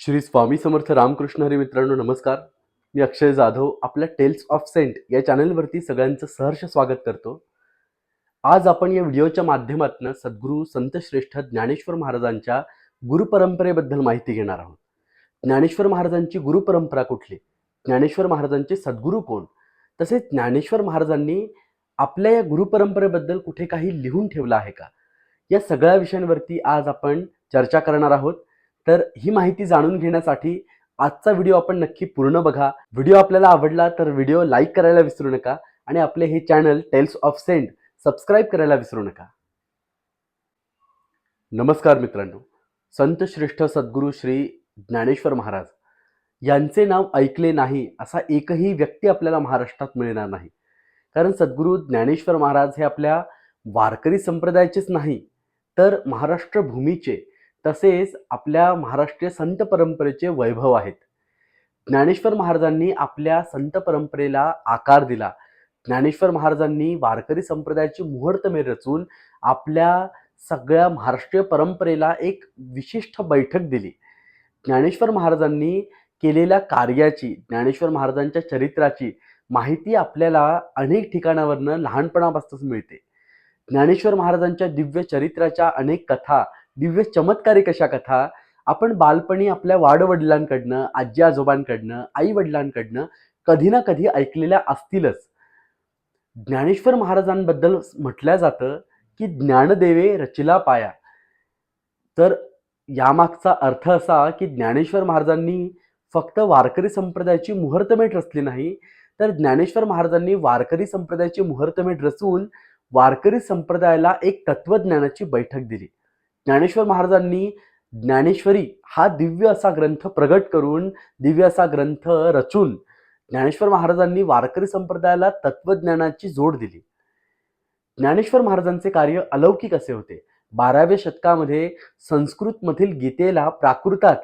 श्री स्वामी समर्थ रामकृष्ण हरी मित्रांनो नमस्कार. मी अक्षय जाधव आपल्या टेल्स ऑफ सेंट या चॅनलवरती सगळ्यांचं सहर्ष स्वागत करतो. आज आपण या व्हिडिओच्या माध्यमातून सद्गुरू संतश्रेष्ठ ज्ञानेश्वर महाराजांच्या गुरुपरंपरेबद्दल माहिती घेणार आहोत. ज्ञानेश्वर महाराजांची गुरुपरंपरा कुठली? ज्ञानेश्वर महाराजांचे सद्गुरू कोण? तसेच ज्ञानेश्वर महाराजांनी आपल्या या गुरुपरंपरेबद्दल कुठे काही लिहून ठेवलं आहे का? या सगळ्या विषयांवरती आज आपण चर्चा करणार आहोत. तर ही माहिती जाणून घेण्यासाठी आजचा व्हिडिओ आपण नक्की पूर्ण बघा. व्हिडिओ आपल्याला आवडला तर व्हिडिओ लाईक करायला विसरू नका आणि आपले हे channel tales of saint subscribe करायला विसरू नका. नमस्कार मित्रांनो. संत श्रेष्ठ सद्गुरू श्री ज्ञानेश्वर महाराज. यांचे नाव ऐकले नाही असा एकही व्यक्ती आपल्याला महाराष्ट्रात मिळणार नाही. कारण सद्गुरू ज्ञानेश्वर महाराज हे आपल्या वारकरी संप्रदायाचेच नाही तर महाराष्ट्र भूमीचे तसेच आपल्या महाराष्ट्रीय संत परंपरेचे वैभव आहेत. ज्ञानेश्वर महाराजांनी आपल्या संत परंपरेला आकार दिला. ज्ञानेश्वर महाराजांनी वारकरी संप्रदायाची मुहूर्तमेढ रचून आपल्या सगळ्या महाराष्ट्रीय परंपरेला एक विशिष्ट बैठक दिली. ज्ञानेश्वर महाराजांनी केलेल्या कार्याची ज्ञानेश्वर महाराजांच्या चरित्राची माहिती आपल्याला अनेक ठिकाणावरनं लहानपणापासूनच मिळते. ज्ञानेश्वर महाराजांच्या दिव्य चरित्राच्या अनेक कथा दिव्य चमत्कारिक अशा कथा आपण बालपणी आपल्या वाडवडिलांकडनं आजी आजोबांकडनं आई वडिलांकडनं कधी ना कधी ऐकलेल्या असतीलच. ज्ञानेश्वर महाराजांबद्दल म्हटलं जातं की ज्ञानदेवे रचिला पाया. तर यामागचा अर्थ असा की ज्ञानेश्वर महाराजांनी फक्त वारकरी संप्रदायाची मुहूर्तमेढ रचली नाही तर ज्ञानेश्वर महाराजांनी वारकरी संप्रदायाची मुहूर्तमेढ रचून वारकरी संप्रदायाला एक तत्वज्ञानाची बैठक दिली. ज्ञानेश्वर महाराजांनी ज्ञानेश्वरी हा दिव्य असा ग्रंथ प्रगट करून दिव्य असा ग्रंथ रचून ज्ञानेश्वर महाराजांनी वारकरी संप्रदायाला तत्वज्ञानाची जोड दिली. ज्ञानेश्वर महाराजांचे कार्य अलौकिक असे होते. बाराव्या शतकामध्ये संस्कृतमधील गीतेला प्राकृतात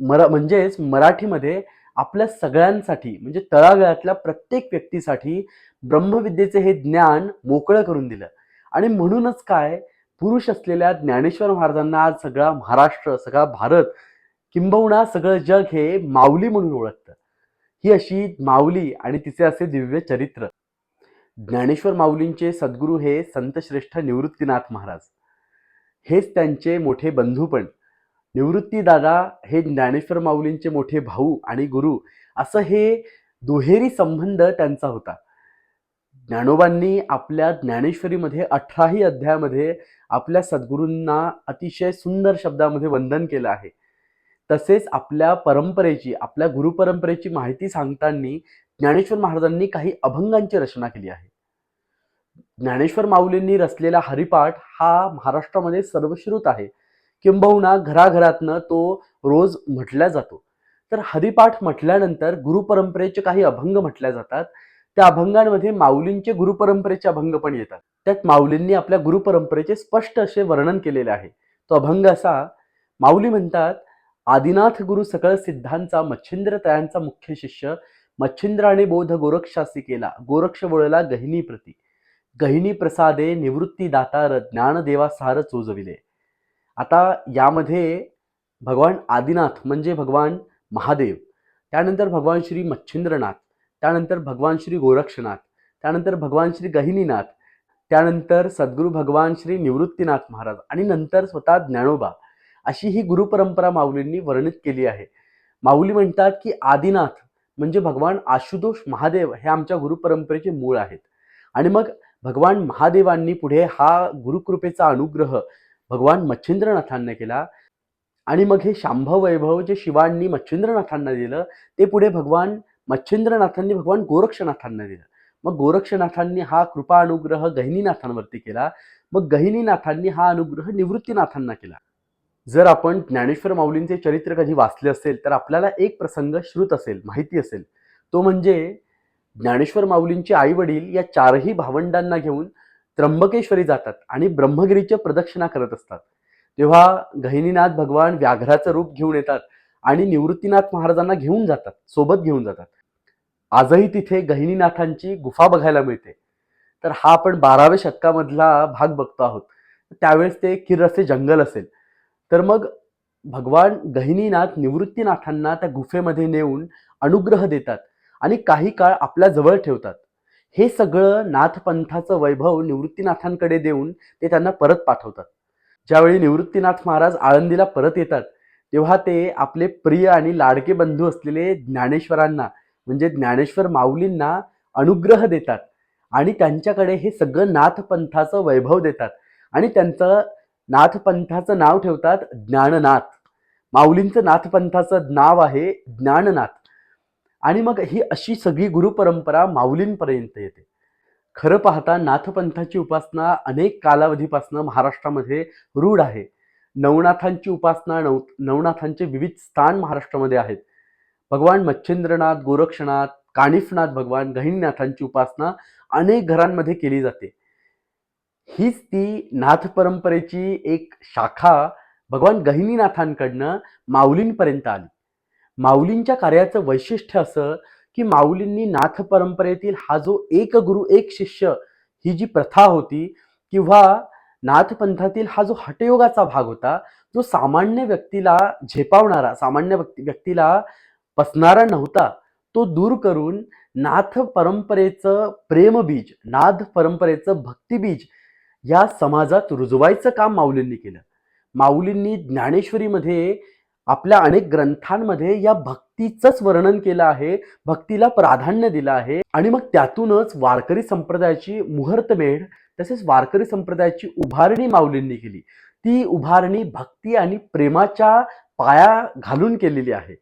मरा म्हणजेच मराठीमध्ये आपल्या सगळ्यांसाठी म्हणजे तळागाळातल्या प्रत्येक व्यक्तीसाठी ब्रह्मविद्येचे हे ज्ञान मोकळं करून दिलं. आणि म्हणूनच काय पुरुष असलेल्या ज्ञानेश्वर महाराजांना आज सगळा महाराष्ट्र सगळा भारत किंबहुना सगळं जग हे माऊली म्हणून ओळखतं. ही अशी माऊली आणि तिचे असे दिव्य चरित्र. ज्ञानेश्वर माऊलींचे सद्गुरू हे संतश्रेष्ठ निवृत्तीनाथ महाराज. हेच त्यांचे मोठे बंधू पण. निवृत्तीदादा हे ज्ञानेश्वर माऊलींचे मोठे भाऊ आणि गुरु असं हे दुहेरी संबंध त्यांचा होता. ज्ञानोबांनी आपल्या ज्ञानेश्वरीमध्ये अठराही अध्यायामध्ये आपल्या सद्गुरूंना अतिशय सुंदर शब्दामध्ये वंदन केलं आहे. तसेच आपल्या परंपरेची आपल्या गुरुपरंपरेची माहिती सांगताना ज्ञानेश्वर महाराजांनी काही अभंगांची रचना केली आहे. ज्ञानेश्वर माऊलींनी रचलेला हरिपाठ हा महाराष्ट्रामध्ये सर्वश्रुत आहे. किंबहुना घराघरातनं तो रोज म्हटला जातो. तर हरिपाठ म्हटल्यानंतर गुरुपरंपरेचे काही अभंग म्हटल्या जातात. त्या अभंगांमध्ये माऊलींचे गुरुपरंपरेचे अभंग पण येतात. त्यात माऊलींनी आपल्या गुरुपरंपरेचे स्पष्ट असे वर्णन केलेले आहे. तो अभंग असा माऊली म्हणतात आदिनाथ गुरु सकळ सिद्धांचा मच्छिंद्र तयांचा मुख्य शिष्य मच्छिंद्राने बोध गोरक्षासी केला गोरक्ष वळला गहिनी प्रती. गहिनी प्रसादे निवृत्ती दातार ज्ञानदेवा सार चोजविले. आता यामध्ये भगवान आदिनाथ म्हणजे भगवान महादेव त्यानंतर भगवान श्री मच्छिंद्रनाथ त्यानंतर भगवान श्री गोरक्षनाथ त्यानंतर भगवान श्री गहिनीनाथ त्यानंतर सद्गुरू भगवान श्री निवृत्तीनाथ महाराज आणि नंतर स्वतः ज्ञानोबा अशी ही गुरुपरंपरा माऊलींनी वर्णित केली आहे. माऊली म्हणतात की आदिनाथ म्हणजे भगवान आशुतोष महादेव हे आमच्या गुरुपरंपरेचे मूळ आहेत. आणि मग भगवान महादेवांनी पुढे हा गुरुकृपेचा अनुग्रह भगवान मच्छिंद्रनाथांना केला आणि मग हे शांभव वैभव जे शिवांनी मच्छिंद्रनाथांना दिलं ते पुढे भगवान मच्छिंद्रनाथांनी भगवान गोरक्षनाथांना दिलं. मग गोरक्षनाथांनी हा कृपा अनुग्रह गहिनीनाथांवरती केला. मग गहिनीनाथांनी हा अनुग्रह निवृत्तीनाथांना केला. जर आपण ज्ञानेश्वर माऊलींचे चरित्र कधी वाचले असेल तर आपल्याला एक प्रसंग श्रुत असेल माहिती असेल. तो म्हणजे ज्ञानेश्वर माऊलींचे आई वडील या चारही भावंडांना घेऊन त्र्यंबकेश्वरी जातात आणि ब्रह्मगिरीच्या प्रदक्षिणा करत असतात. तेव्हा गहिनीनाथ भगवान व्याघ्राचं रूप घेऊन येतात आणि निवृत्तीनाथ महाराजांना घेऊन जातात सोबत घेऊन जातात. आजही तिथे गहिनीनाथांची गुफा बघायला मिळते. तर हा आपण बाराव्या शतकामधला भाग बघतो आहोत. त्यावेळेस ते किर असे जंगल असेल. तर मग भगवान गहिनीनाथ निवृत्तीनाथांना त्या गुफेमध्ये नेऊन अनुग्रह देतात आणि काही काळ आपल्या जवळ ठेवतात. हे सगळं नाथपंथाचं वैभव निवृत्तीनाथांकडे देऊन ते त्यांना परत पाठवतात. ज्यावेळी निवृत्तीनाथ महाराज आळंदीला परत येतात तेव्हा ते आपले प्रिय आणि लाडके बंधू असलेले ज्ञानेश्वरांना म्हणजे ज्ञानेश्वर माऊलींना अनुग्रह देतात आणि त्यांच्याकडे हे सगळं नाथपंथाचं वैभव देतात. आणि त्यांचं नाथपंथाचं नाव ठेवतात ज्ञाननाथ. माऊलींचं नाथपंथाचं नाव आहे ज्ञाननाथ. आणि मग ही अशी सगळी गुरुपरंपरा माऊलींपर्यंत येते. खरं पाहता नाथपंथाची उपासना अनेक कालावधीपासून महाराष्ट्रामध्ये रूढ आहे. नवनाथांची उपासना नव नवनाथांचे विविध स्थान महाराष्ट्रामध्ये आहेत. भगवान मच्छिंद्रनाथ गोरक्षनाथ काणिफनाथ भगवान गहिनीनाथांची उपासना अनेक घरांमध्ये केली जाते. हीच ती नाथ परंपरेची एक शाखा भगवान गहिनीनाथांकडनं माऊलींपर्यंत आली. माऊलींच्या कार्याचं वैशिष्ट्य असं की माऊलींनी नाथ परंपरेतील हा जो एक गुरु एक शिष्य ही जी प्रथा होती किंवा नाथपंथातील हा जो हटयोगाचा भाग होता जो सामान्य व्यक्तीला झेपावणारा सामान्य व्यक्ती व्यक्तीला पसणारा नव्हता. तो दूर करून नाथ परंपरेचं प्रेमबीज नाथ परंपरेचं भक्तिबीज या समाजात रुजवायचं काम माऊलींनी केलं. माऊलींनी ज्ञानेश्वरीमध्ये आपल्या अनेक ग्रंथांमध्ये या भक्तीचंच वर्णन केलं आहे भक्तीला प्राधान्य दिलं आहे आणि मग त्यातूनच वारकरी संप्रदायाची मुहूर्तमेढ तसेच वारकरी संप्रदायाची उभारणी माऊलींनी केली. ती उभारणी भक्ती आणि प्रेमाच्या पाया घालून केलेली आहे.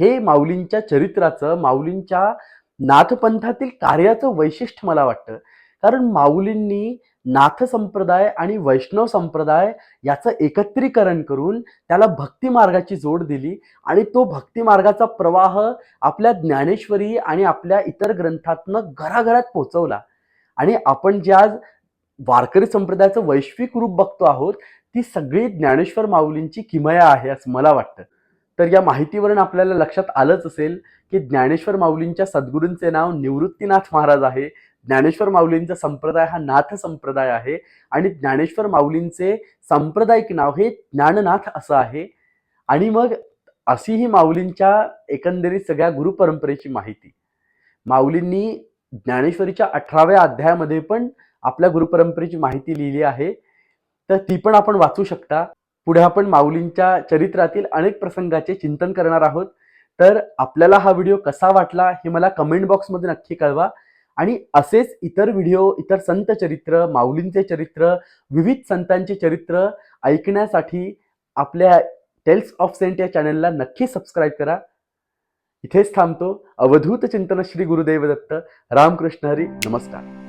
हे माऊलींच्या चरित्राचं माऊलींच्या नाथपंथातील कार्याचं वैशिष्ट्य मला वाटतं. कारण माऊलींनी नाथ संप्रदाय आणि वैष्णव संप्रदाय याचं एकत्रीकरण करून त्याला भक्ती मार्गाची जोड दिली आणि तो भक्ती मार्गाचा प्रवाह आपल्या ज्ञानेश्वरी आणि आपल्या इतर ग्रंथातनं घराघरात पोचवला. आणि आपण जे आज वारकरी संप्रदायाचं वैश्विक रूप बघतो आहोत ती सगळी ज्ञानेश्वर माऊलींची किमया आहे असं मला वाटतं. तर या माहितीवरून आपल्याला लक्षात आलंच असेल की ज्ञानेश्वर माऊलींच्या सद्गुरूंचे नाव निवृत्तीनाथ महाराज आहे. ज्ञानेश्वर माऊलींचा संप्रदाय हा नाथ संप्रदाय आहे आणि ज्ञानेश्वर माऊलींचे सांप्रदायिक नाव हे ज्ञाननाथ असं आहे. आणि मग अशी ही माऊलींच्या एकंदरीत सगळ्या गुरुपरंपरेची माहिती. माऊलींनी ज्ञानेश्वरीच्या अठराव्या अध्यायामध्ये पण आपल्या गुरुपरंपरेची माहिती लिहिली आहे. तर ती पण आपण वाचू शकता. पुढे आपण माऊलींच्या चरित्रातील अनेक प्रसंगाचे चिंतन करणार आहोत. तर आपल्याला हा व्हिडिओ कसा वाटला हे मला कमेंट बॉक्समध्ये नक्की कळवा. आणि असेच इतर व्हिडिओ इतर संत चरित्र माऊलींचे चरित्र विविध संतांचे चरित्र ऐकण्यासाठी आपल्या टेल्स ऑफ सेंट या चॅनलला नक्की सबस्क्राईब करा. इथेच थांबतो. अवधूत चिंतन श्री गुरुदेव दत्त रामकृष्ण हरी. नमस्कार.